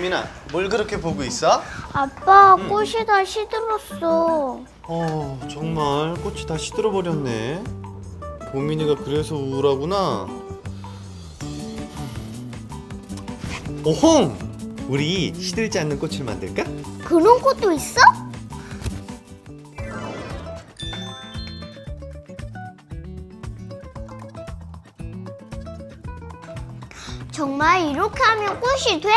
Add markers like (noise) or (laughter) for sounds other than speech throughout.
보민아, 뭘 그렇게 보고 있어? 아빠 꽃이 다 시들었어. 어, 정말 꽃이 다 시들어 버렸네. 보민이가 그래서 우울하구나. 오홍! 우리 시들지 않는 꽃을 만들까? 그런 꽃도 있어? 정말 이렇게 하면 꽃이 돼?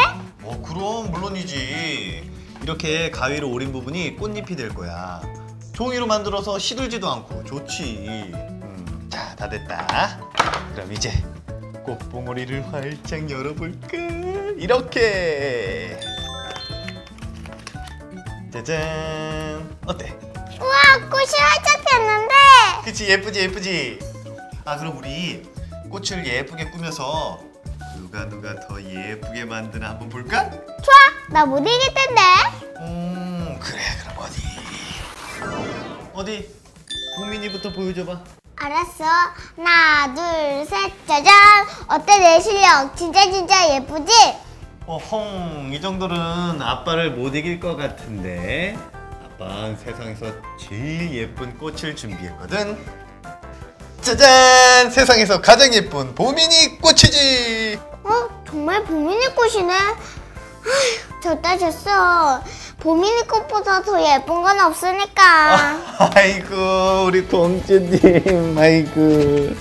어, 그럼 물론이지. 이렇게 가위로 오린 부분이 꽃잎이 될 거야. 종이로 만들어서 시들지도 않고 좋지. 음, 자, 다 됐다. 그럼 이제 꽃봉오리를 활짝 열어볼까? 이렇게. 짜잔. 어때? 우와 꽃이 활짝 폈는데 그치 예쁘지 예쁘지. 아 그럼 우리 꽃을 예쁘게 꾸며서 누가 누가 더 예쁘게 만드나 한번 볼까? 좋아 나 못 이길 텐데. 음 그래 그럼 어디? 어디? 고민이부터 보여줘봐. 알았어. 하나 둘 셋 짜잔. 어때 내 실력? 진짜 진짜 예쁘지? 어헝 이 정도는 아빠를 못 이길 것 같은데. 아빠는 세상에서 제일 예쁜 꽃을 준비했거든 짜잔 세상에서 가장 예쁜 보민이 꽃이지 어? 정말 보미니 꽃이네? 아휴, 졌다 졌어. 보미니 꽃보다 더 예쁜 건 없으니까. (laughs) 아이고 우리 공주님 아이고